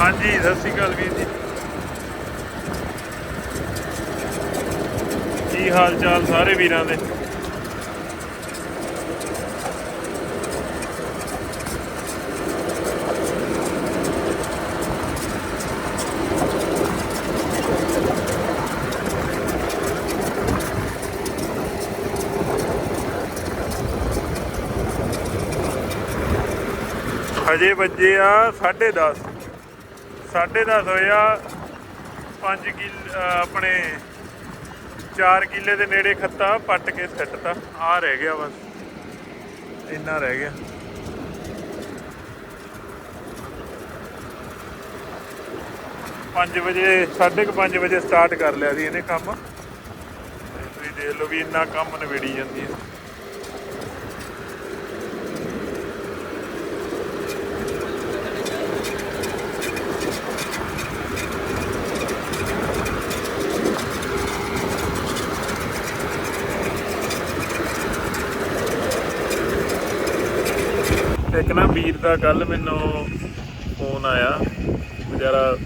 ਹਾਂਜੀ, ਸਤਿ ਸ਼੍ਰੀ ਅਕਾਲ ਵੀਰ ਜੀ। ਕੀ ਹਾਲ ਚਾਲ ਸਾਰੇ ਵੀਰਾਂ ਦੇ? ਹਜੇ ਵੱਜੇ ਆ 10:30 10:30 ਹੋਇਆ 5 ਕਿੱਲ ਆਪਣੇ 4 ਕਿੱਲੇ ਦੇ ਨੇੜੇ ਖੱਤਾ ਪੱਟ ਕੇ ਸੱਟਤਾ। ਆ ਰਹਿ ਗਿਆ ਬਸ। ਇੰਨਾ ਰਹਿ ਗਿਆ। ਪੰਜ ਵਜੇ, ਸਾਢੇ ਕੁ ਪੰਜ ਵਜੇ ਸਟਾਰਟ ਕਰ ਲਿਆ ਸੀ ਇਹਨੇ ਕੰਮ। ਤੁਸੀਂ ਦੇਖ ਲਓ ਵੀ ਇੰਨਾ ਕੰਮ ਨਵੇੜੀ ਜਾਂਦੀ ਹੈ। ਇੱਕ ਨਾ ਵੀਰ ਦਾ ਕੱਲ ਮੈਨੂੰ ਫੋਨ ਆਇਆ। ਵਿਚਾਰਾ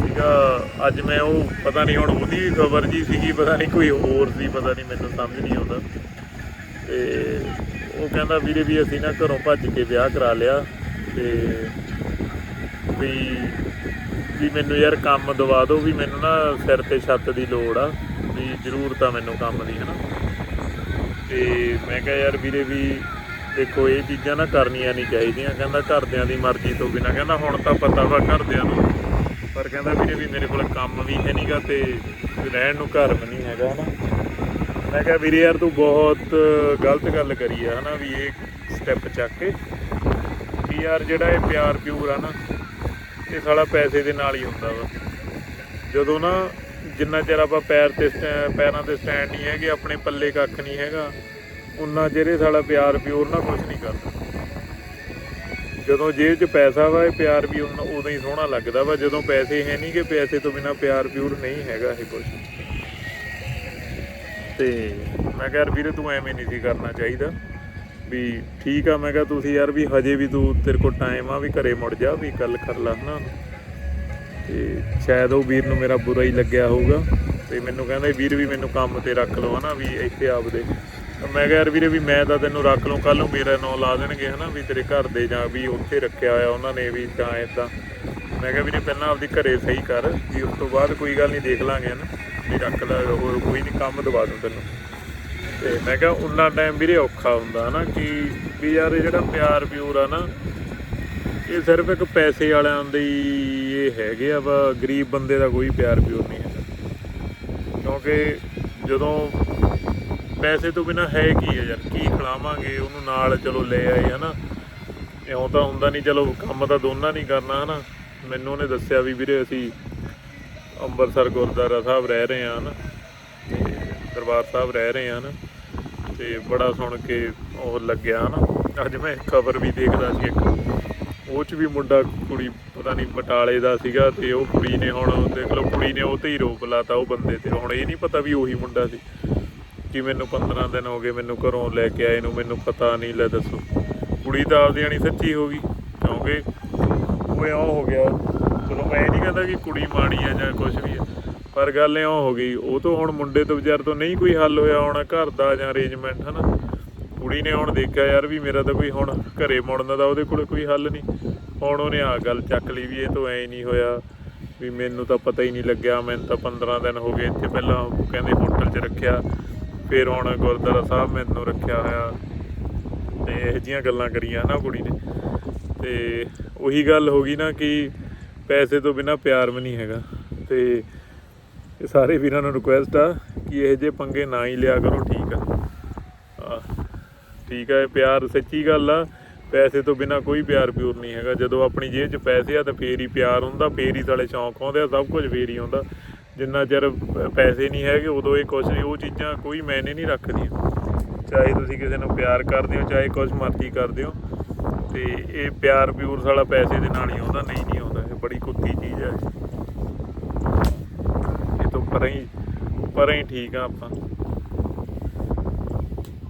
ਸੀਗਾ, ਅੱਜ ਮੈਂ ਉਹ ਪਤਾ ਨਹੀਂ ਹੁਣ ਉਹਦੀ ਖਬਰ ਜੀ ਸੀਗੀ, ਪਤਾ ਨਹੀਂ ਕੋਈ ਹੋਰ ਸੀ, ਪਤਾ ਨਹੀਂ ਮੈਨੂੰ ਸਮਝ ਨਹੀਂ ਆਉਂਦਾ। ਤੇ ਉਹ ਕਹਿੰਦਾ, ਵੀਰੇ ਵੀ ਅਸੀਂ ਨਾ ਘਰੋਂ ਭੱਜ ਕੇ ਵਿਆਹ ਕਰਾ ਲਿਆ ਤੇ ਵੀ ਵੀ ਮੈਨੂੰ ਯਾਰ ਕੰਮ ਦਵਾ ਦਿਓ, ਵੀ ਮੈਨੂੰ ਨਾ ਸਿਰ ਤੇ ਛੱਤ ਦੀ ਲੋੜ ਆ, ਵੀ ਜ਼ਰੂਰਤ ਆ ਮੈਨੂੰ ਕੰਮ ਦੀ, ਹਨਾ। ਤੇ ਮੈਂ ਕਿਹਾ, ਯਾਰ ਵੀਰੇ ਵੀ ਦੇਖੋ, ਇਹ ਚੀਜ਼ਾਂ ਨਾ ਕਰਨੀਆਂ ਨਹੀਂ ਚਾਹੀਦੀਆਂ। ਕਹਿੰਦਾ ਘਰਦਿਆਂ ਦੀ ਮਰਜ਼ੀ ਤੋਂ ਬਿਨਾ। ਕਹਿੰਦਾ ਹੁਣ ਤਾਂ ਪਤਾ ਵਾ ਘਰਦਿਆਂ ਨੂੰ। ਪਰ ਕਹਿੰਦਾ ਵੀਰੇ ਵੀ ਮੇਰੇ ਕੋਲ ਕੰਮ ਵੀ ਹੈ ਨਹੀਂਗਾ ਤੇ ਰਹਿਣ ਨੂੰ ਘਰ ਵੀ ਨਹੀਂ ਹੈਗਾ, ਹਨਾ। ਮੈਂ ਕਿਹਾ, ਵੀਰੇ ਯਾਰ, ਤੂੰ ਬਹੁਤ ਗਲਤ ਗੱਲ ਕਰੀ ਆ, ਹਨਾ, ਵੀ ਇਹ ਸਟੈਪ ਚੱਕ ਕੇ। ਵੀ ਯਾਰ, ਜਿਹੜਾ ਇਹ ਪਿਆਰ ਪਿਊਰ ਆ ਨਾ, ਇਹ ਸਾਲਾ ਪੈਸੇ ਦੇ ਨਾਲ ਹੀ ਹੁੰਦਾ ਵਾ। ਜਦੋਂ ਨਾ ਜਿੰਨਾ ਚਿਰ ਆਪਾਂ ਪੈਰ ਤੇ ਸਟੈ- ਪੈਰਾਂ ਤੇ ਸਟੈਂਡ ਨਹੀਂ ਹੈਗੇ, ਆਪਣੇ ਪੱਲੇ ਕੱਖ ਨਹੀਂ ਹੈਗਾ ਉਨਾ ਜਿਹੜੇ ਸਾਡਾ ਪਿਆਰ ਪਿਓਰ ਨਾ ਕੁਝ ਨਹੀਂ ਕਰਦਾ। ਜਦੋਂ ਜੇਬ 'ਚ ਪੈਸਾ ਵਾ, ਇਹ ਪਿਆਰ ਵੀ ਉਨ- ਉਦੋਂ ਹੀ ਸੋਹਣਾ ਲੱਗਦਾ ਵਾ। ਜਦੋਂ ਪੈਸੇ ਹੈ ਨਹੀਂ ਕਿ ਪੈਸੇ ਤੋਂ ਬਿਨਾ ਪਿਆਰ ਪਿਓਰ ਨਹੀਂ ਹੈਗਾ ਇਹ ਕੁਝ ਤੇ ਮੈਂ ਕਿਹਾ, ਯਾਰ ਵੀਰੇ ਤੂੰ ਐਵੇਂ ਨਹੀਂ ਸੀ ਕਰਨਾ ਚਾਹੀਦਾ। ਵੀ ਠੀਕ ਆ, ਮੈਂ ਕਿਹਾ ਤੁਸੀਂ ਯਾਰ ਵੀ ਹਜੇ ਵੀ ਤੂੰ ਤੇਰੇ ਕੋਲ ਟਾਈਮ ਆ, ਵੀ ਘਰੇ ਮੁੜ ਜਾ, ਵੀ ਗੱਲ ਕਰ ਲਾ, ਹਨਾ। ਤੇ ਸ਼ਾਇਦ ਉਹ ਵੀਰ ਨੂੰ ਮੇਰਾ ਬੁਰਾ ਹੀ ਲੱਗਿਆ ਹੋਊਗਾ। ਤੇ ਮੈਨੂੰ ਕਹਿੰਦਾ, ਵੀਰ ਵੀ ਮੈਨੂੰ ਕੰਮ ਤੇ ਰੱਖ ਲਓ, ਹਨਾ, ਵੀ ਇੱਥੇ ਆਪਦੇ ਮੈਂ ਕਿਹਾ ਯਾਰ ਵੀਰੇ ਵੀ ਮੈਂ ਤਾਂ ਤੈਨੂੰ ਰੱਖ ਲਊ ਕੱਲ ਨੂੰ ਮੇਰਾ ਨਾਂ ਲਾ ਦੇਣਗੇ, ਹਨਾ, ਵੀ ਤੇਰੇ ਘਰ ਦੇ ਜਾਂ ਵੀ ਉੱਥੇ ਰੱਖਿਆ ਹੋਇਆ ਉਹਨਾਂ ਨੇ ਵੀ ਤਾਂ ਇਦਾਂ ਮੈਂ ਕਿਹਾ ਵੀਰੇ ਪਹਿਲਾਂ ਆਪਦੀ ਘਰੇ ਸਹੀ ਕਰ, ਵੀ ਉਸ ਤੋਂ ਬਾਅਦ ਕੋਈ ਗੱਲ ਨਹੀਂ, ਦੇਖ ਲਾਂਗੇ, ਹਨਾ, ਵੀ ਰੱਖ ਲੈ, ਹੋਰ ਕੋਈ ਨਹੀਂ, ਕੰਮ ਦਵਾ ਦੂੰ ਤੈਨੂੰ। ਤੇ ਮੈਂ ਕਿਹਾ ਉਹਨਾਂ ਟਾਈਮ ਵੀਰੇ ਔਖਾ ਹੁੰਦਾ, ਹਨਾ, ਕਿ ਵੀ ਯਾਰ ਇਹ ਜਿਹੜਾ ਪਿਆਰ ਪਿਓਰ ਆ ਨਾ, ਇਹ ਸਿਰਫ ਇੱਕ ਪੈਸੇ ਵਾਲਿਆਂ ਦੇ ਇਹ ਹੈਗੇ ਆ, ਵਾ, ਗਰੀਬ ਬੰਦੇ ਦਾ ਕੋਈ ਪਿਆਰ ਪਿਓਰ ਨਹੀਂ ਹੈਗਾ। ਕਿਉਂਕਿ ਜਦੋਂ ਪੈਸੇ ਤੋਂ ਬਿਨਾ ਹੈ ਕੀ ਹੈ ਯਾਰ? ਕੀ ਖਿਲਾਵਾਂਗੇ? ਉਹਨੂੰ ਨਾਲ ਚਲੋ ਲੈ ਆਏ, ਹਨਾ? ਇਉਂ ਤਾਂ ਹੁੰਦਾ ਨਹੀਂ ਚਲੋ ਕੰਮ ਤਾਂ ਦੋਨਾਂ ਨਹੀਂ ਕਰਨਾ, ਹਨਾ? ਮੈਨੂੰ ਉਹਨੇ ਦੱਸਿਆ ਵੀ ਵੀਰੇ ਅਸੀਂ ਅੰਮ੍ਰਿਤਸਰ ਗੁਰਦੁਆਰਾ ਸਾਹਿਬ ਰਹਿ ਰਹੇ ਹਾਂ, ਹਨਾ? ਤੇ ਦਰਬਾਰ ਸਾਹਿਬ ਰਹਿ ਰਹੇ ਹਾਂ, ਹਨ? ਤੇ ਬੜਾ ਸੁਣ ਕੇ ਉਹ ਲੱਗਿਆ, ਹਨਾ? ਅੱਜ ਮੈਂ ਖਬਰ ਵੀ ਦੇਖਦਾ ਸੀ ਇੱਕ। ਉਹ ਚ ਵੀ ਮੁੰਡਾ ਕੁੜੀ, ਪਤਾ ਨਹੀਂ ਬਟਾਲੇ ਦਾ ਸੀਗਾ ਤੇ ਉਹ ਕੁੜੀ ਨੇ ਹੁਣ, ਦੇਖ ਲਓ, ਕੁੜੀ ਨੇ ਉਹ ਤੇ ਹੀ ਰੋਪ ਲਾਤਾ ਉਹ ਬੰਦੇ ਤੇ। ਹੁਣ ਇਹ ਨਹੀਂ ਪਤਾ ਵੀ ਉਹੀ ਮੁੰਡਾ ਸੀ। ਕਿ ਮੈਨੂੰ 15 ਦਿਨ ਹੋ ਗਏ ਮੈਨੂੰ ਘਰੋਂ ਲੈ ਕੇ ਆਏ ਨੂੰ, ਮੈਨੂੰ ਪਤਾ ਨਹੀਂ, ਲੈ ਦੱਸੋ। ਕੁੜੀ ਤਾਂ ਆਪਦੀ ਆਣੀ ਸੱਚੀ ਹੋ ਗਈ, ਕਿਉਂਕਿ ਉਹ ਇਉਂ ਹੋ ਗਿਆ। ਚਲੋ, ਮੈਂ ਇਹ ਨਹੀਂ ਕਹਿੰਦਾ ਕਿ ਕੁੜੀ ਮਾੜੀ ਆ ਜਾਂ ਕੁਝ ਵੀ ਆ, ਪਰ ਗੱਲ ਇਉਂ ਹੋ ਗਈ, ਉਹ ਤੋਂ ਹੁਣ ਮੁੰਡੇ ਤੋਂ ਵਿਚਾਰ ਤੋਂ ਨਹੀਂ ਕੋਈ ਹੱਲ ਹੋਇਆ, ਹੋਣਾ ਘਰ ਦਾ ਜਾਂ ਅਰੇਂਜਮੈਂਟ ਹਨਾ। ਕੁੜੀ ਨੇ ਹੁਣ ਦੇਖਿਆ ਯਾਰ ਵੀ ਮੇਰਾ ਤਾਂ ਕੋਈ ਹੁਣ ਘਰੇ ਮੁੜਨ ਦਾ ਉਹਦੇ ਕੋਲ ਕੋਈ ਹੱਲ ਨਹੀਂ। ਹੁਣ ਉਹਨੇ ਆ ਗੱਲ ਚੱਕ ਲਈ ਵੀ ਇਹ ਤੋਂ ਐ ਨਹੀਂ ਹੋਇਆ, ਵੀ ਮੈਨੂੰ ਤਾਂ ਪਤਾ ਹੀ ਨਹੀਂ ਲੱਗਿਆ, ਮੈਨੂੰ ਤਾਂ 15 ਦਿਨ ਹੋ ਗਏ, ਇੱਥੇ ਪਹਿਲਾਂ ਕਹਿੰਦੇ ਹੋਟਲ 'ਚ ਰੱਖਿਆ। ਫਿਰ ਹੁਣ ਗੁਰਦੁਆਰਾ ਸਾਹਿਬ ਮੈਨੂੰ ਰੱਖਿਆ ਹੋਇਆ ਤੇ ਇਹ ਜੀਆਂ ਗੱਲਾਂ ਕਰੀਆਂ ਨਾ ਕੁੜੀ ਨੇ। ਤੇ ਉਹੀ ਗੱਲ ਹੋ ਗਈ ਨਾ ਕਿ ਪੈਸੇ ਤੋਂ ਬਿਨਾ ਪਿਆਰ ਵੀ ਨਹੀਂ ਹੈਗਾ। ਤੇ ਸਾਰੇ ਵੀਰਾਂ ਨੂੰ ਰਿਕੁਐਸਟ ਆ ਕਿ ਇਹ ਜੇ ਪੰਗੇ ਨਾ ਹੀ ਲਿਆ ਕਰੋ, ਠੀਕ ਆ। ਠੀਕ ਆ ਪਿਆਰ ਸੱਚੀ ਗੱਲ ਆ। ਪੈਸੇ ਤੋਂ ਬਿਨਾ ਕੋਈ ਪਿਆਰ ਪਿਓਰ ਨਹੀਂ ਹੈਗਾ। ਜਦੋਂ ਆਪਣੀ ਜੇਬ 'ਚ ਪੈਸੇ ਆ ਤਾਂ ਫੇਰ ਹੀ ਪਿਆਰ ਹੁੰਦਾ, ਫੇਰ ਹੀ ਸਾਲੇ ਸ਼ੌਂਕ ਆਉਂਦੇ ਆ, ਸਭ ਕੁਝ ਫੇਰ ਹੀ ਆਉਂਦਾ। ਜਿੰਨਾ ਚਿਰ ਪੈਸੇ ਨਹੀਂ ਹੈਗੇ, ਉਦੋਂ ਇਹ ਕੁਝ ਨਹੀਂ, ਉਹ ਚੀਜ਼ਾਂ ਕੋਈ ਮੈਨੇ ਨਹੀਂ ਰੱਖਦੀਆਂ ਚਾਹੇ ਤੁਸੀਂ ਕਿਸੇ ਨੂੰ ਪਿਆਰ ਕਰਦੇ ਹੋ, ਚਾਹੇ ਕੁਝ ਮਰਜ਼ੀ ਕਰਦੇ ਹੋ, ਤੇ ਇਹ ਪਿਆਰ ਪਿਓਰ ਸਾਲਾ ਪੈਸੇ ਦੇ ਨਾਲ ਹੀ ਆਉਂਦਾ, ਨਹੀਂ ਨਹੀਂ ਆਉਂਦਾ। ਇਹ ਬੜੀ ਕੁੱਤੀ ਚੀਜ਼ ਹੈ ਇਹ ਤੋਂ ਪਰਾਂ ਹੀ ਪਰਾਂ ਹੀ ਠੀਕ ਆ ਆਪਾਂ।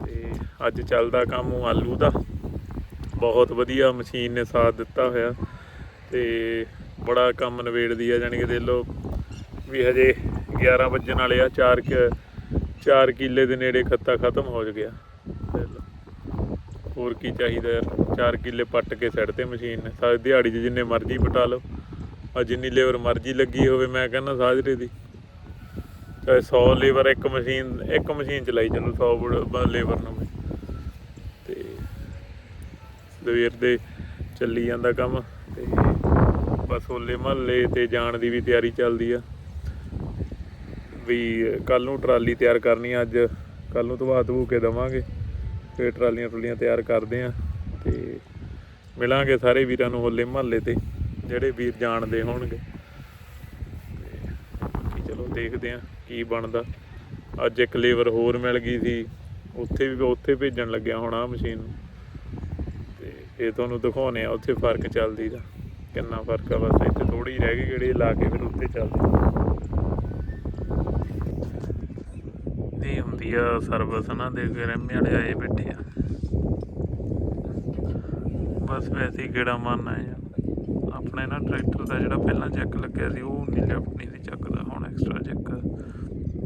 ਤੇ ਅੱਜ ਚੱਲਦਾ ਕੰਮ ਉਹ ਆਲੂ ਦਾ। ਬਹੁਤ ਵਧੀਆ ਮਸ਼ੀਨ ਨੇ ਸਾਥ ਦਿੱਤਾ ਹੋਇਆ। ਤੇ ਬੜਾ ਕੰਮ ਨਵੇੜਦੀ ਆ, ਜਾਣੀ ਕਿ ਦੇ ਲੋ ਵੀ ਹਜੇ 11 ਵੱਜਣ ਵਾਲੇ ਆ 4 4 ਕਿੱਲੇ ਦੇ ਨੇੜੇ ਖੱਤਾ ਖਤਮ ਹੋ ਗਿਆ। ਹੋਰ ਕੀ ਚਾਹੀਦਾ ਯਾਰ? 4 ਕਿੱਲੇ ਪੱਟ ਕੇ ਸੈੱਟ ਤੇ ਮਸ਼ੀਨ ਨੇ। ਸਾਰੀ ਦਿਹਾੜੀ 'ਚ ਜਿੰਨੇ ਮਰਜ਼ੀ ਪਟਾ ਲਓ। ਆ ਜਿੰਨੀ ਲੇਬਰ ਮਰਜ਼ੀ ਲੱਗੀ ਹੋਵੇ, ਮੈਂ ਕਹਿੰਦਾ ਸਾਜਰੇ ਦੀ। ਚਾਹੇ 100 ਲੇਬਰ ਇੱਕ ਮਸ਼ੀਨ ਇੱਕ ਮਸ਼ੀਨ ਚਲਾਈ ਚੱਲੋ 100 ਲੇਬਰ ਨੂੰ ਤੇ ਸਵੇਰ ਦੇ ਚੱਲੀ ਜਾਂਦਾ ਕੰਮ, ਤੇ ਬਸ ਹੋਲੇ ਮਹੱਲੇ ਤੇ ਜਾਣ ਦੀ ਵੀ ਤਿਆਰੀ ਚੱਲਦੀ ਆ। ਵੀ ਕੱਲ ਨੂੰ ਟਰਾਲੀ ਤਿਆਰ ਕਰਨੀ ਅੱਜ ਕੱਲ ਨੂੰ ਧਵਾ ਧਵੂ ਕੇ ਦਵਾਂਗੇ। ਫਿਰ ਟਰਾਲੀਆਂ ਟਰਾਲੀਆਂ ਤਿਆਰ ਕਰਦੇ ਆ ਤੇ ਮਿਲਾਂਗੇ ਸਾਰੇ ਵੀਰਾਂ ਨੂੰ ਹੋਲੇ ਮਹੱਲੇ ਤੇ, ਜਿਹੜੇ ਵੀਰ ਜਾਣਦੇ ਹੋਣਗੇ। ਤੇ ਬਾਕੀ ਚਲੋ ਦੇਖਦੇ ਆ ਕੀ ਬਣਦਾ। ਅੱਜ ਇੱਕ ਲੇਬਰ ਹੋਰ ਮਿਲ ਗਈ ਸੀ, ਉੱਥੇ ਵੀ ਉੱਥੇ ਭੇਜਣ ਲੱਗਿਆ ਹੋਣਾ ਮਸ਼ੀਨ ਨੂੰ। ਤੇ ਇਹ ਤੁਹਾਨੂੰ ਦਿਖਾਉਣੇ ਆ, ਉੱਥੇ ਫ਼ਰਕ ਚੱਲਦੀ ਦਾ। ਕਿੰਨਾ ਫ਼ਰਕ ਆ ਬਸ, ਇੱਥੇ ਥੋੜੀ ਰਹਿ ਗਈ ਜਿਹੜੀ ਲਾ ਕੇ ਫਿਰ ਉੱਤੇ ਚੱਲਦੀ। ਇਹ ਹੁੰਦੀ ਆ ਸਰਵਿਸ ਨਾ ਦੇ ਕੇ ਰੰਮੇ ਵਾਲੇ ਆਏ ਬੈਠੇ ਆ। ਬਸ ਵੈਸੇ ਹੀ ਗੇੜਾ ਮਾਰਨਾ ਹੈ ਆਪਣੇ ਨਾ ਟਰੈਕਟਰ ਦਾ ਜਿਹੜਾ ਪਹਿਲਾਂ ਚੈੱਕ ਲੱਗਿਆ ਸੀ, ਉਹ ਨਹੀਂ ਲੈਫਟ ਨਹੀਂ ਸੀ ਚੱਕਦਾ, ਹੁਣ ਐਕਸਟਰਾ ਚੈੱਕ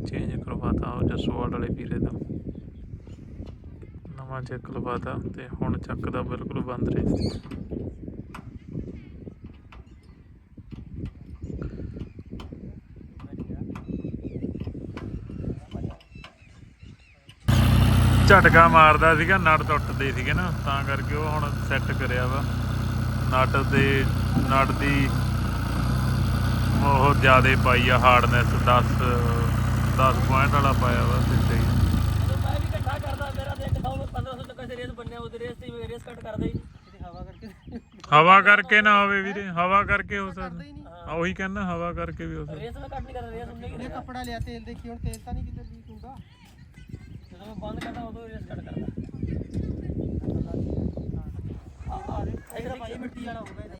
ਚੇਂਜ ਕਰਵਾਤਾ, ਉਹ ਜਸਵਾਲ ਵਾਲੇ ਵੀਰੇ ਦਾ। ਨਵਾਂ ਚੈੱਕ ਲਵਾਤਾ ਤੇ ਹੁਣ ਚੱਕਦਾ ਬਿਲਕੁਲ ਬੰਦ ਰਿਹਾ ਝਟਕਾ ਮਾਰਦਾ ਸੀਗਾ ਨਟ ਟੁੱਟਦੇ ਸੀਗੇ ਨਾ ਤਾਂ ਕਰਕੇ ਉਹ ਹੁਣ ਸੈੱਟ ਕਰਿਆ ਵਾ। ਨਟ ਦੇ ਨਟ ਦੀ ਉਹ ਜਿਆਦੇ ਪਾਈ ਆ ਹਾਰਡਨੈਸ 10 10 ਪੁਆਇੰਟ ਵਾਲਾ ਪਾਇਆ ਵਾ ਸਿੱਧੇ ਹੀ। ਹਵਾ ਕਰਕੇ ਨਾ ਹੋਵੇ ਵੀਰੇ ਹਵਾ ਕਰਕੇ ਹੋ ਸਕਦਾ। ਉਹੀ ਕਹਿੰਦਾ ਹਵਾ ਕਰਕੇ ਵੀ ਹੋ ਸਕਦਾ। ਰੇਸ ਮੈਂ ਕੱਟ ਨਹੀਂ ਕਰਦਾ ਰੇਸ ਹੁੰਦੀ ਇਹ ਕੱਪੜਾ ਲਿਆ ਤੇਲ ਦੇਖੀ ਹੁਣ ਤੇਲ ਤਾਂ ਨਹੀਂ ਕਿਤੇ ਲੀਕ ਹੁੰਦਾ ਜਦੋਂ ਮੈਂ ਬੰਦ ਕਰਦਾ ਉਦੋਂ ਰੇਸ ਕੱਟ ਕਰਦਾ ਭਾਈ ਮਿੱਟੀ ਵਾਲਾ ਹੋਊਗਾ